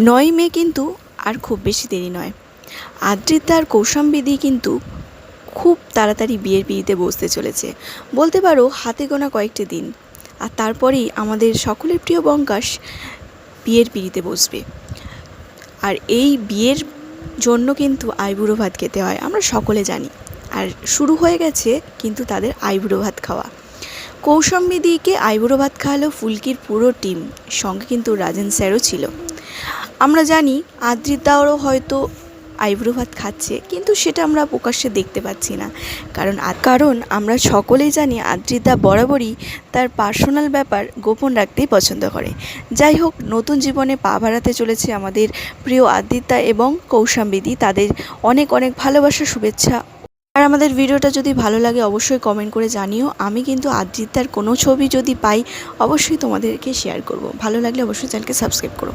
নয় মে কিন্তু আর খুব বেশি দেরি নয়। আদ্রিতা আর কৌশাম্বিদি কিন্তু খুব তাড়াতাড়ি বিয়ের পিড়িতে বসতে চলেছে। বলতে পারো, হাতে গোনা কয়েকটি দিন। আর তারপরেই আমাদের সকলের প্রিয় বঙ্কাশ বিয়ের পিড়িতে বসবে। আর এই বিয়ের জন্য কিন্তু আইবুড়ো ভাত খেতে হয়, আমরা সকলে জানি। আর শুরু হয়ে গেছে কিন্তু তাদের আইবুড়ো ভাত খাওয়া। কৌশম্বিদিকে আইবুড়ো ভাত খাওয়ালো ফুলকির পুরো টিম, সঙ্গে কিন্তু রাজেন স্যারও ছিল। আমরা জানি আদ্রিতাও হয়তো আইবুড়ো ভাত খাচ্ছে, কিন্তু সেটা আমরা প্রকাশ্যে দেখতে পাচ্ছি না। কারণ কারণ আমরা সকলেই জানি আদ্রিতা বরাবরই তার পার্সোনাল ব্যাপার গোপন রাখতেই পছন্দ করে। যাই হোক, নতুন জীবনে পা বাড়াতে চলেছে আমাদের প্রিয় আদ্রিতা এবং কৌশাম্বিদি। তাদের অনেক অনেক ভালোবাসা, শুভেচ্ছা। আর আমাদের ভিডিওটা যদি ভালো লাগে, অবশ্যই কমেন্ট করে জানিও। আমি কিন্তু আদ্রিতার কোনো ছবি যদি পাই, অবশ্যই তোমাদেরকে শেয়ার করব। ভালো লাগলে অবশ্যই চ্যানেলকে সাবস্ক্রাইব করো।